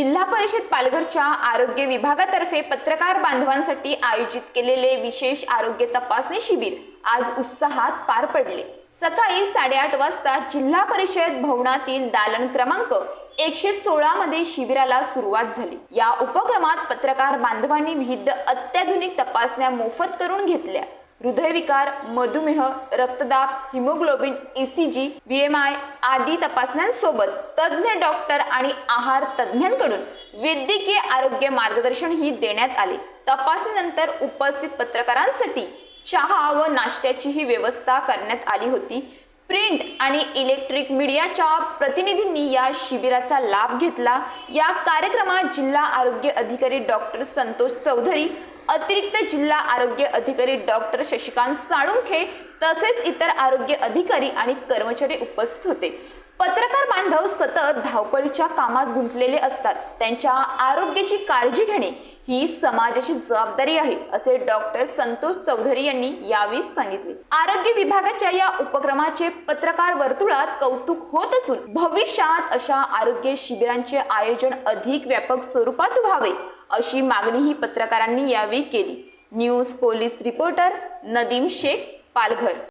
जिल्हा परिषद पालघरच्या आरोग्य विभागातर्फे पत्रकार बांधवांसाठी आयोजित केलेले विशेष आरोग्य तपासणी शिबिर आज उत्साहात पार पडले. सकाळी साडेआठ वाजता जिल्हा परिषद भवनातील दालन क्रमांक एकशे सोळा मध्ये शिबिराला सुरुवात झाली. या उपक्रमात पत्रकार बांधवांनी विविध अत्याधुनिक तपासण्या मोफत करून घेतल्या. हृदयविकार मधुमेह रक्तदाब हिमोग्लोबिन ईसीजी बीएमआय आदी तपासण्यांसोबत तज्ज्ञ डॉक्टर आणि आहार तज्ज्ञांकडून वैद्यकीय आरोग्य मार्गदर्शनही देण्यात आले. तपासणीनंतर उपस्थित पत्रकारांसाठी चहा व नाश्त्याचीही व्यवस्था करण्यात आली होती. प्रिंट आणि इलेक्ट्रिक मीडियाच्या प्रतिनिधींनी या शिबिराचा लाभ घेतला. या कार्यक्रमात जिल्हा आरोग्य अधिकारी डॉक्टर संतोष चौधरी अतिरिक्त जिल्हा आरोग्य अधिकारी डॉक्टर शशिकांत साळुंखे तसेच इतर आरोग्य अधिकारी आणि कर्मचारी उपस्थित होते. पत्रकार बांधव सतत धावपळीच्या कामात गुंतलेले असतात. त्यांच्या आरोग्याची काळजी घेणे ही समाजाची जबाबदारी आहे असे डॉक्टर संतोष चौधरी यांनी यावेळी सांगितले. आरोग्य विभागाच्या या उपक्रमाचे पत्रकार वर्तुळात कौतुक होत असून भविष्यात अशा आरोग्य शिबिरांचे आयोजन अधिक व्यापक स्वरूपात व्हावे. अशी मागणीही पत्रकारांनी यावेळी केली. News police reporter Nadeem Sheikh Palghar.